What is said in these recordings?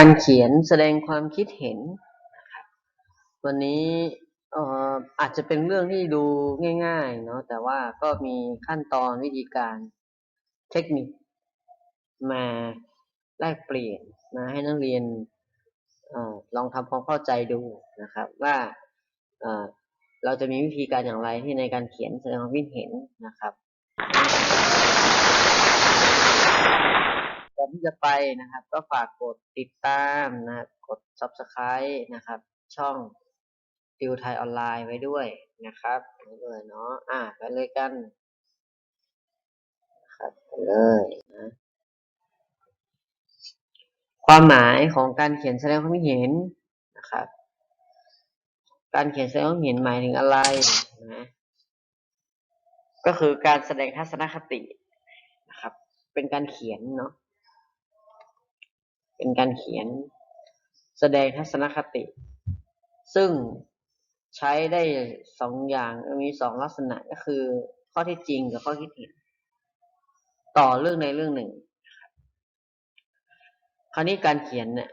การเขียนแสดงความคิดเห็น วันนี้เอ่ออาจจะเป็นเรื่องที่ดูง่ายๆเนาะแต่ว่าก็มีขั้นตอนวิธีการเทคนิค มาแลกเปลี่ยนมาให้นักเรียนเออลองทำความเข้าใจดูนะครับ ว่าเอ่อเราจะมีวิธีการอย่างไรที่ในการเขียนแสดงความคิดเห็นนะครับ ก่อนที่จะไปนะครับ ก็ฝากกดติดตามนะครับกด subscribe นะครับ ช่องติวไทยออนไลน์ไว้ด้วยนะครับไปเลยเนาะอะไปเลยกันครับไปเลยนะความหมายของการเขียนแสดงความเห็นนะครับ การเขียนแสดงความเห็นหมายถึงอะไรนะก็คือการแสดงทัศนคตินะครับ เป็นการเขียนเนาะ เป็นการเขียนแสดงทัศนคติ ซึ่งใช้ได้สองอย่างมีสองลักษณะก็คือ ข้อที่จริงกับข้อคิดเห็นต่อเรื่องในเรื่องหนึ่ง คราวนี้การเขียนเนี่ย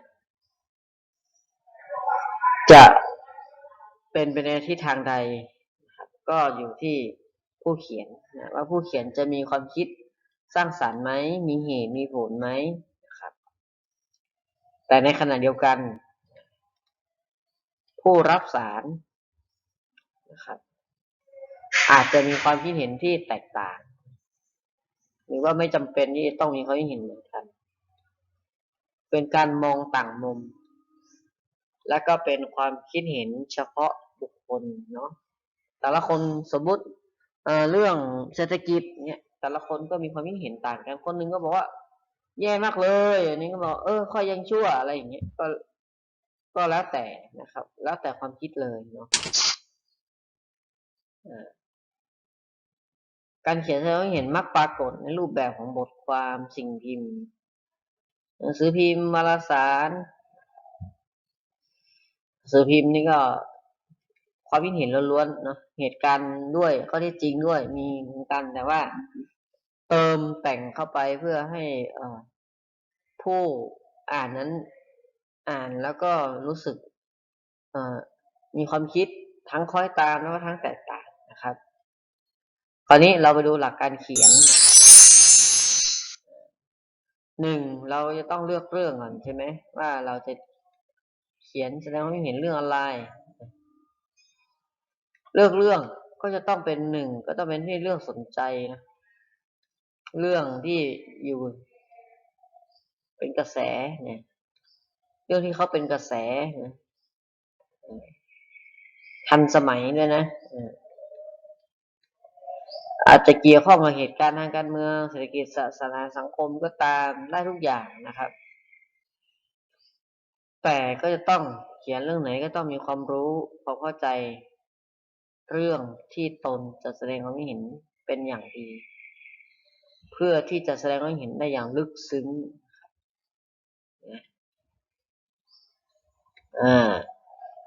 จะเป็นไปในทิศทางใด ก็อยู่ที่ผู้เขียนนะว่าผู้เขียนจะมีความคิดสร้างสรรค์ไหมมีเหตุมีผลไหม แต่ในขณะเดียวกัน ผู้รับสารนะครับ อาจจะมีความคิดเห็นที่แตกต่าง หรือว่าไม่จำเป็นที่ต้องมีความคิดเห็นเหมือนกัน เป็นการมองต่างมุม และก็เป็นความคิดเห็นเฉพาะบุคคลเนาะแต่ละคนสมมติเเรื่องเศรษฐกิจเนี่ยแต่ละคนก็มีความคิดเห็นต่างกัน คนหนึงก็บอกว่า แย่มากเลย อันนี้ก็บอก เออค่อยยังชั่วอะไรอย่างเงี้ย ก็ ก็แล้วแต่นะครับ แล้วแต่ความคิดเลยเนาะการเขียนแสดงควาเห็นมักปรากฏในรูปแบบของบทความสิ่งพิมพ์ หนังสือพิมพ์วารสารสือพิมพ์นี่ก็ความคิดเห็นล้วนๆเนาะเหตุการณ์ด้วยข้อท็จจริงด้วยมีเหมือนกันแต่ว่า เติมแต่งเข้าไปเพื่อให้ผู้อ่านนั้นอ่านแล้วก็รู้สึกมีความคิดทั้งคล้อยตามแล้วก็ทั้งแตกต่างนะครับ คราวนี้เราไปดูหลักการเขียนหนึ่งเราจะต้องเลือกเรื่องก่อนใช่ไหมว่าเราจะเขียนแสดงความเห็นเรื่องอะไร เลือกเรื่องก็จะต้องเป็นหนึ่งก็ต้องเป็นที่เรื่องสนใจนะ เรื่องที่อยู่ เป็นกระแสเนี่ยเรื่องที่เขาเป็นกระแสนะทันสมัยด้วยนะอาจจะเกี่ยวข้องกับเหตุการณ์ทางการเมืองเศรษฐกิจศาสนาสังคมก็ตามได้ทุกอย่างนะครับ แต่ก็จะต้องเขียนเรื่องไหนก็ต้องมีความรู้ความเข้าใจเรื่องที่ตนจะแสดงความเห็นเป็นอย่างดี เพื่อที่จะแสดงความคิดเห็นได้อย่างลึกซึ้งอ่า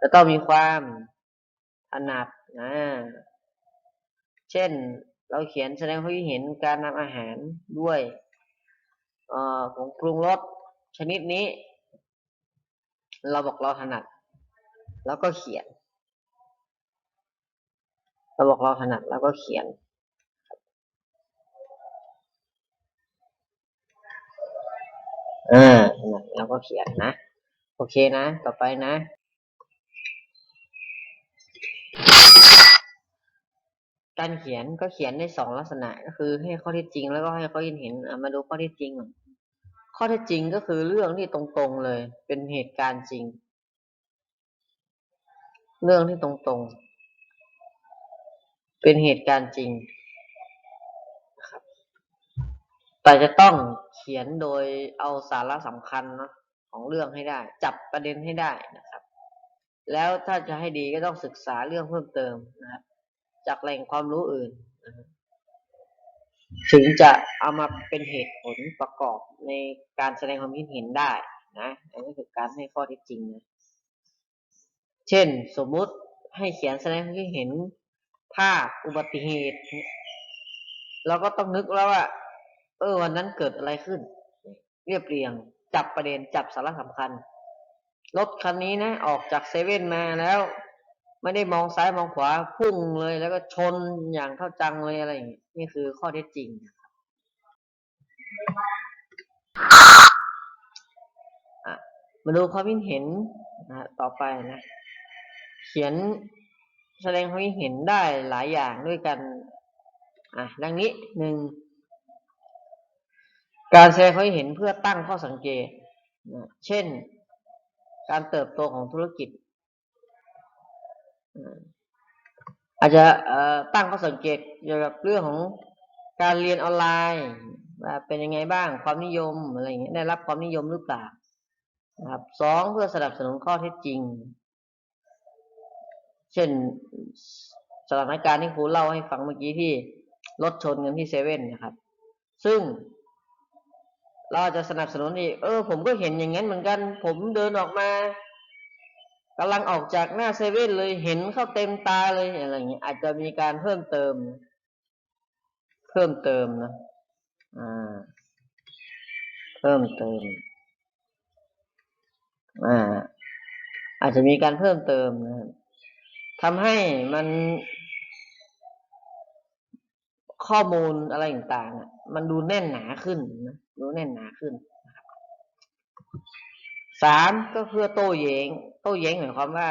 จะต้องมีความถนัดนะเช่นเราเขียนแสดงความคิดเห็นการนำอาหารด้วยเอ่อผงปรุงรสชนิดนี้ เราบอกเราถนัด แล้วก็เขียน เราบอกเราถนัดแล้วก็เขียน อ่าถนัดแล้วก็เขียนนะ โอเคนะ ต่อไปนะ การเขียนก็เขียนได้สองลักษณะก็คือให้ข้อเท็จจริง แล้วก็ให้ข้อคิดเห็นมาดูข้อเท็จจริงข้อเท็จจริงก็คือเรื่องที่ตรงๆเลย เป็นเหตุการณ์จริง เรื่องที่ตรงๆ เป็นเหตุการณ์จริงครับแต่จะต้อง ขียนโดยเอาสาระสำคัญนะของเรื่องให้ได้ จับประเด็นให้ได้นะครับ แล้วถ้าจะให้ดีก็ต้องศึกษาเรื่องเพิ่มเติมนะครับ จากแหล่งความรู้อื่นนะถึงจะเอามาเป็นเหตุผลประกอบในการแสดงความคิดเห็นได้นะอันนี้คือการให้ข้อเท็จจริงนะเช่น สมมุติให้เขียนแสดงความคิดเห็นภาพอุบัติเหตุ เราก็ต้องนึกแล้วว่า เออวันนั้นเกิดอะไรขึ้น เรียบเรียง จับประเด็นจับสาระสำคัญ รถคันนี้นะ ออกจากเซเว่นมาแล้ว ไม่ได้มองซ้ายมองขวาพุ่งเลยแล้วก็ชนอย่างเท่าจังเลยอะไรอย่างนี้นี่คือข้อเท็จจริงนะครับอะมาดูความคิดเห็นนะต่อไปนะ เขียนแสดงความคิดเห็นได้หลายอย่างด้วยกัน อะ ดังนี้หนึ่ง การแสดงความคิดเห็นเพื่อตั้งข้อสังเกต เช่น การเติบโตของธุรกิจ อาจจะตั้งข้อสังเกตเกี่ยวกับเรื่องของการเรียนออนไลน์เป็นยังไงบ้างความนิยมอะไรอย่างเงี้ยได้รับความนิยมหรือเปล่านะครับสองเพื่อสนับสนุนข้อเท็จจริง เช่นสถานการณ์ที่ครูเล่าให้ฟังเมื่อกี้ที่รถชนกันที่เซเว่นนะครับ ซึ่ง เราอาจจะสนับสนุนอีก เออ ผมก็เห็นอย่างนั้นเหมือนกัน ผมเดินออกมากำลังออกจากหน้าเซเว่นเลยเห็นเข้าเต็มตาเลยอะไรอย่างเงี้ยอาจจะมีการเพิ่มเติม เพิ่มเติมนะอ่าเพิ่มเติมอ่าอาจจะมีการเพิ่มเติมนะครับทำให้มันข้อมูลอะไรต่างๆมันดูแน่นหนาขึ้นนะ ดูแน่นหนาขึ้นสามก็เพื่อโต้แย้งโต้แย้งหมายความว่า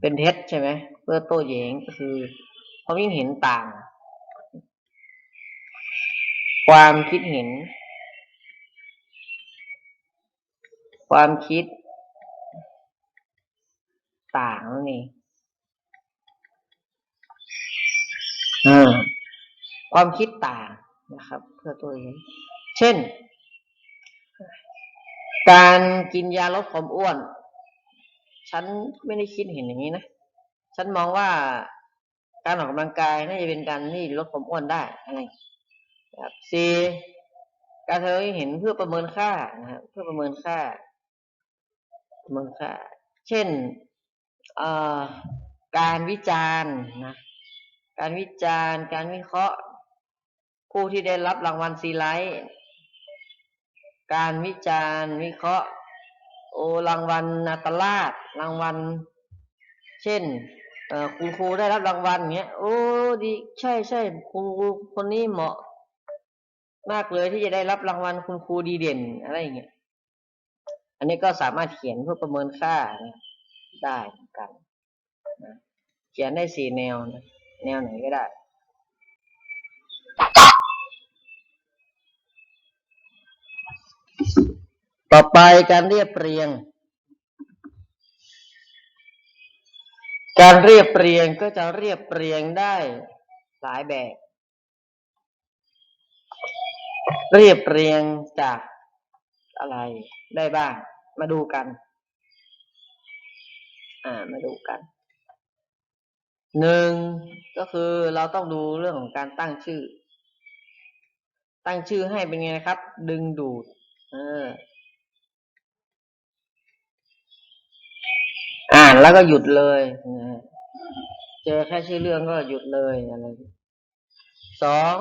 เป็นเท็จใช่ไหมเพื่อโต้แย้งก็คือความคิดเห็นต่าง ความคิดเห็น ความคิด ต่างนั่องอ่า ความคิดต่างนะครับเพื่อตัวเอง เช่น การกินยาลดความอ้วน ฉันไม่ได้คิดเห็นอย่างนี้นะ ฉันมองว่าการออกกำลังกายน่าจะเป็นการที่ลดความอ้วนได้อะไรครับสี่การเธอเห็นเพื่อประเมินค่านะครับเพื่อประเมินค่า ประเมินค่า เช่นเอ่อการวิจารณ์นะการวิจารณ์ การวิเคราะห์ ผู้ที่ได้รับรางวัลซีไลท์การวิจารณ์วิเคราะห์ โอรางวัลนาตราชรางวัล เช่นคุณครูได้รับรางวัลเงี้ยโอ้ดีใช่ใช่ครูคนนี้เหมาะ มากเลยที่จะได้รับรางวัลคุณครูดีเด่นอะไรอย่างเงี้ยอันนี้ก็สามารถเขียนเพื่อประเมินค่าได้เหมือนกันนะเขียนได้สี่แนวนะแนวไหนก็ได้ ต่อไปการเรียบเรียง การเรียบเรียงก็จะเรียบเรียงได้หลายแบบ เรียบเรียงจากอะไรได้บ้าง มาดูกัน อ่า มาดูกันหนึ่งก็คือเราต้องดูเรื่องของการตั้งชื่อ ตั้งชื่อให้เป็นไงนะครับ ดึงดูด เออ อ่านแล้วก็หยุดเลยเจอแค่ชื่อเรื่องก็หยุดเลยอะไรสอง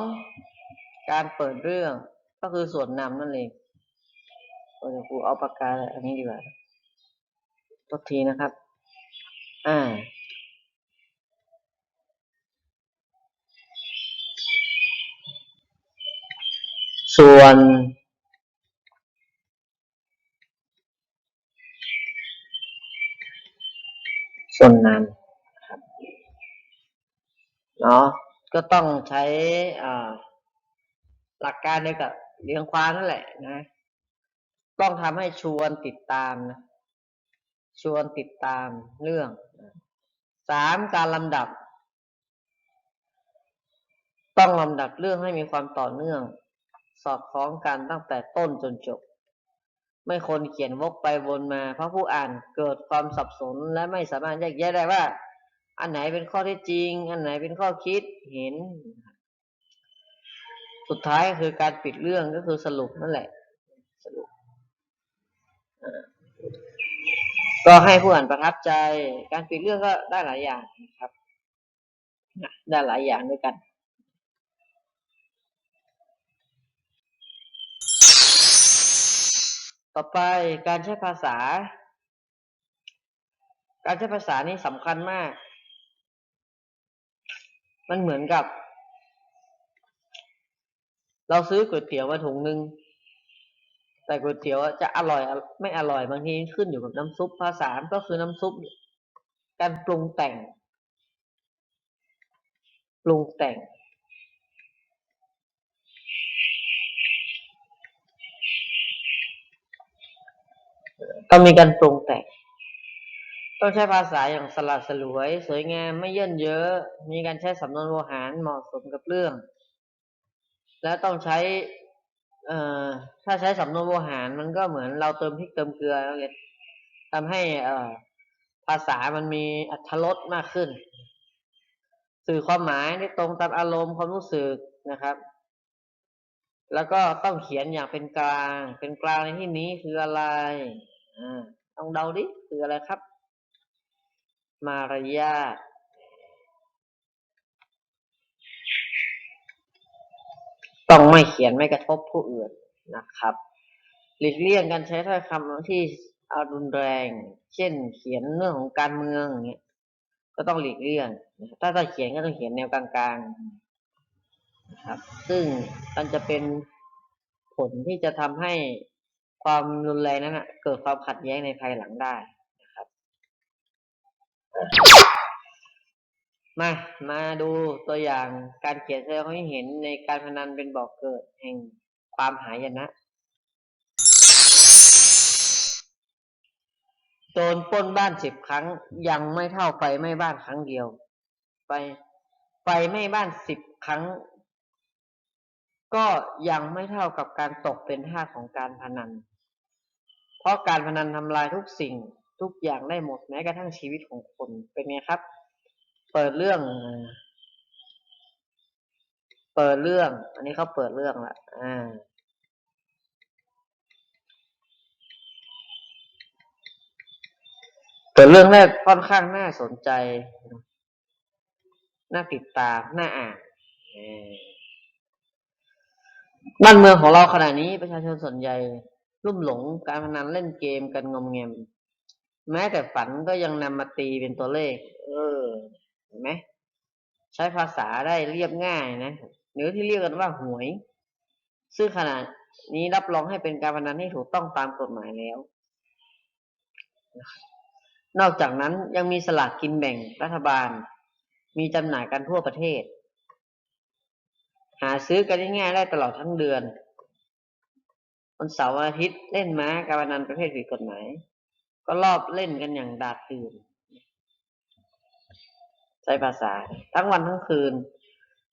การเปิดเรื่องก็คือส่วนนำนั่นเองโอ้ยครูเอาปากกาอันนี้ดีกว่าทษทีนะครับ อ่า ส่วน ส่วนนำครับเนาะก็ต้องใช้หลักการเดียวกับเรียงความนั่นแหละนะ ต้องทำให้ชวนติดตามนะชวนติดตามเรื่องสามการลำดับ ต้องลำดับเรื่องให้มีความต่อเนื่อง สอดคล้องกันตั้งแต่ต้นจนจบ ไม่คนเขียนวกไปวนมา เพราะผู้อ่านเกิดความสับสนและไม่สามารถแยกแยะได้ว่า อันไหนเป็นข้อเท็จจริง อันไหนเป็นข้อคิดเห็น สุดท้ายคือการปิดเรื่องก็คือสรุปนั่นแหละ สรุปก็ให้ผู้อ่านประทับใจ การปิดเรื่องก็ได้หลายอย่างนะครับได้หลายอย่างด้วยกัน ต่อไปการใช้ภาษา การใช้ภาษานี่สำคัญมาก มันเหมือนกับ เราซื้อก๋วยเตี๋ยวมาถุงหนึ่งแต่ก๋วยเตี๋ยวจะอร่อยไม่อร่อยบางทีขึ้นอยู่กับน้ำซุปภาษาก็คือน้ำซุป การปรุงแต่ง ปรุงแต่ง ต้องมีการปรุงแต่งต้องใช้ภาษาอย่างสลัดสลวย สวยงามไม่เยินเยอะ มีการใช้สำนวนโวหารเหมาะสมกับเรื่อง และต้องใช้ เอ่อ ถ้าใช้สำนวนโวหารมันก็เหมือนเราเติมพริกเติมเกลือแล้วไงทำให้ เอ่อ ภาษามันมีอรรถรสมากขึ้น สื่อความหมายได้ตรงตามอารมณ์ความรู้สึกนะครับ แล้วก็ต้องเขียนอย่างเป็นกลาง เป็นกลางในที่นี้คืออะไร ต้องเดาดิคืออะไรครับ มารยาทต้องไม่เขียนไม่กระทบผู้อื่นนะครับ หลีกเลี่ยงการใช้ถ้อยคำที่อารุนแรง เช่น เขียนเรื่องของการเมืองอย่างเงี้ยก็ต้องหลีกเลี่ยง ถ้าจะเขียนก็ต้องเขียนแนวกลางๆนะครับ ซึ่งมันจะเป็นผลที่จะทำให้ ความรุนแรงนั้นนะเกิดความขัดแย้งในภายหลังได้นะครับ มา มาดูตัวอย่างการเขียนแสดงความคิดเห็นในการพนันเป็นบ่อกเกิดแห่งความหายนะโจรปล้นบ้านสิบครั้ง ยังไม่เท่าไฟไหม้บ้านครั้งเดียวไฟไฟไหม้บ้านสิบครั้ง ก็ยังไม่เท่ากับการตกเป็นทาสของการพนัน เพราะการพนันทำลายทุกสิ่งทุกอย่างได้หมดแม้กระทั่งชีวิตของคนเป็นไงครับ เปิดเรื่อง เปิดเรื่อง อันนี้เขาเปิดเรื่องละอ่าเปิดเรื่องแรกค่อนข้างน่าสนใจ น่าติดตาม น่าอ่าน บ้านเมืองของเราขณะนี้ประชาชนส่วนใหญ่ลุ่มหลงการพนันเล่นเกมกันงมเงมแม้แต่ฝันก็ยังนำมาตีเป็นตัวเลข เออเห็นไหมใช้ภาษาได้เรียบง่ายนะหรือที่เรียกกันว่าหวย ซึ่งขณะนี้รับรองให้เป็นการพนันที่ถูกต้องตามกฎหมายแล้ว นอกจากนั้นยังมีสลากกินแบ่งรัฐบาล มีจำหน่ายกันทั่วประเทศ หาซื้อกันง่ายๆได้ตลอดทั้งเดือน วันเสาร์อาทิตย์เล่นม้าการพนันประเภทผิดกฎหมาย ก็รอบเล่นกันอย่างดาดตื่นใช้ภาษา ทั้งวันทั้งคืน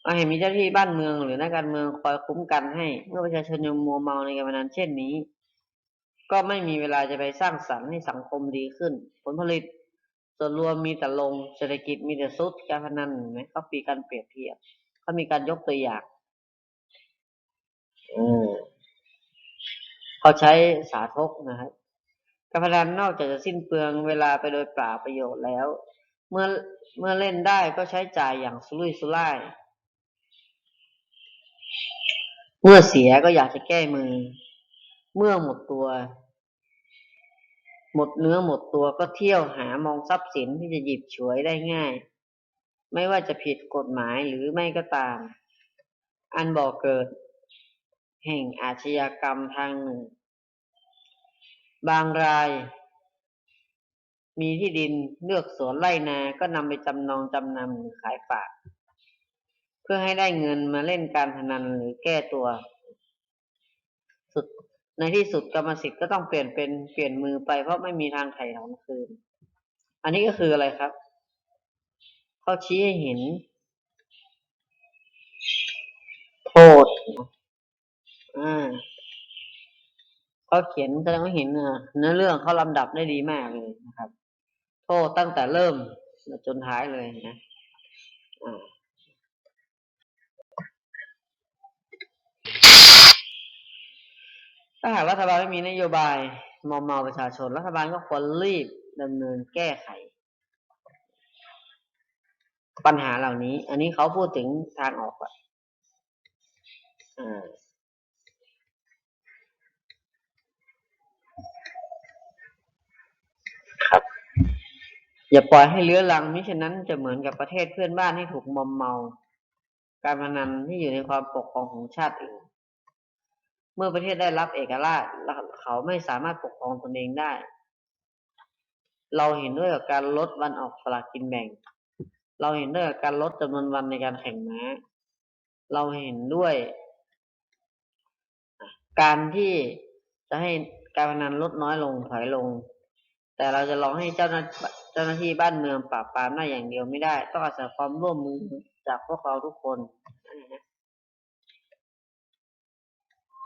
เอาเห็นมีเจ้าหน้าที่บ้านเมืองหรือนักการเมืองคอยคุ้มกันให้ เมื่อประชาชนยังมัวเมาในการพนันเช่นนี้ ก็ไม่มีเวลาจะไปสร้างสรรค์ให้สังคมดีขึ้น ผลผลิตส่วนรวมมีแต่ลงเศรษฐกิจมีแต่ซุดการพนันไหมเขามีการเปรียบเทียบเขามีการยกตัวอย่าง เขาใช้สาธกนะครับการพนันนอกจากจะสิ้นเปลืองเวลาไปโดยเปล่าประโยชน์แล้ว เมื่อเมื่อเล่นได้ก็ใช้จ่ายอย่างสุรุ่ยสุร่าย เมื่อเสียก็อยากจะแก้มือ เมื่อหมดตัว หมดเนื้อหมดตัวก็เที่ยวหามองทรัพย์สินที่จะหยิบฉวยได้ง่าย ไม่ว่าจะผิดกฎหมายหรือไม่ก็ตาม อันบอกเกิด แห่งอาชญากรรมทางหนึ่ง บางราย มีที่ดินเลือกสวนไร่นาก็นำไปจำนองจำนำหรือขายฝาก เพื่อให้ได้เงินมาเล่นการพนันหรือแก้ตัว สุดในที่สุดกรรมสิทธิ์ก็ต้องเปลี่ยนเป็นเปลี่ยนมือไปเพราะไม่มีทางไถ่ถอนคืน อันนี้ก็คืออะไรครับเขาชี้ให้เห็นโทษ อ่าเขาเขียนแสดงว่าเห็นเนื้อเรื่องเขาลำดับได้ดีมากเลยนะครับ โทษตั้งแต่เริ่มจนท้ายเลยนะอ่าถ้าหากรัฐบาลไม่มีนโยบายมอมเมาประชาชน รัฐบาลก็ควรรีบดำเนินแก้ไข ปัญหาเหล่านี้ อันนี้เขาพูดถึงทางออกอะอ่า อย่าปล่อยให้เลื้อรังมิฉะนั้นจะเหมือนกับประเทศเพื่อนบ้านที่ถูกมอมเมา การพนันที่อยู่ในความปกครองของชาติอื่น เมื่อประเทศได้รับเอกราชเขาไม่สามารถปกครองตนเองได้ เราเห็นด้วยกับการลดวันออกสลากกินแบ่ง เราเห็นด้วยกับการลดจำนวนวันในการแข่งม้า เราเห็นด้วย การที่จะให้การพนันลดน้อยลงถอยลง แต่เราจะลองให้เจ้าหน้าเจ้าหน้าที่บ้านเมืองปราบปรามได้อย่างเดียวไม่ได้ ต้องอาศัยความร่วมมือจากพวกเราทุกคน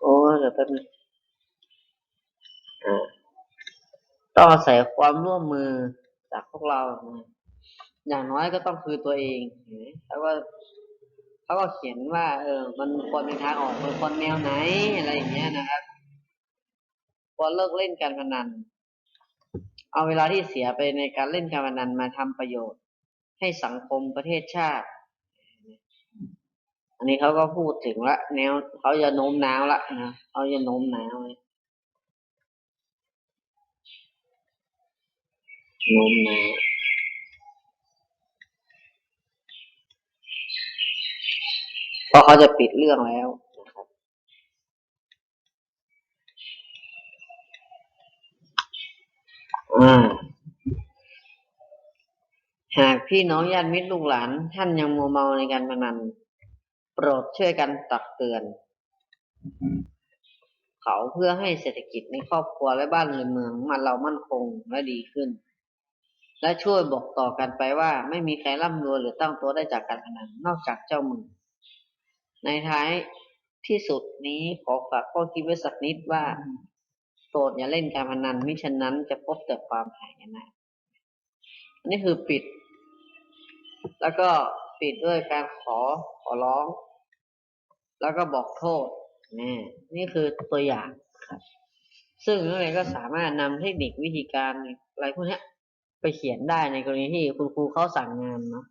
โอ้เดี๋ยวแป๊บนึงอ่าต้องอาศัยความร่วมมือจากพวกเรานะอย่างน้อยก็ต้องคือตัวเองเห็นไหมแล้วก็เขาก็เขียนว่า เออ มันควรเป็นทางออกมันควรแนวไหนอะไรอย่างเงี้ยนะครับควรเลิกเล่นการพนัน เอาเวลาที่เสียไปในการเล่นการพนันมาทำประโยชน์ ให้สังคมประเทศชาติ อันนี้เขาก็พูดถึงละแนวเขาจะโน้มน้าวละนะเขาจะโน้มน้าวเลยโน้มน้าวเพราะเขาจะปิดเรื่องแล้วนะครับ อ่า หากพี่น้องญาติมิตรลูกหลาน ท่านยังมัวเมาในการพนัน โปรดช่วยกันตักเตือน เขาเพื่อให้เศรษฐกิจในครอบครัวและบ้านเมืองมันเรามั่นคงและดีขึ้น และช่วยบอกต่อกันไปว่าไม่มีใครร่ำรวยหรือตั้งตัวได้จากการพนันนอกจากเจ้ามือ ในท้ายที่สุดนี้ขอฝากข้อคิดไว้สักนิดว่า โปรดอย่าเล่นการพนันมิฉะนั้นจะพบแต่ความหายนะอันนี้คือปิด แล้วก็ปิดด้วยการขอขอร้อง แล้วก็บอกโทษนี่นี่คือตัวอย่างครับ ซึ่งนักเรียนก็สามารถนำเทคนิควิธีการอะไรพวกนี้ไปเขียนได้ในกรณีที่คุณครูเขาสั่งงานเนาะ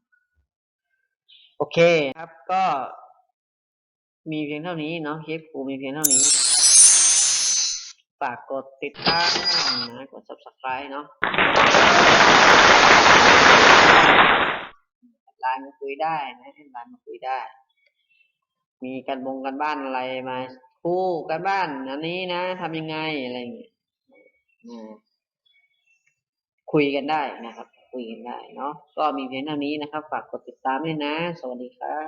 โอเคครับก็มีเพียงเท่านี้เนาะคลิปครูมีเพียงเท่านี้ ฝากกดติดตามนะกด subscribe เนาะไลน์มาคุยได้นะไลน์มาคุยได้ มีกันบงกันบ้านอะไรมาคู่กันบ้านอันนี้นะทำยังไงอะไรอย่างเงี้ยคุยกันได้นะครับ คุยกันได้เนาะก็มีเพียงเท่านี้นะครับ ฝากกดติดตามด้วยนะ สวัสดีครับ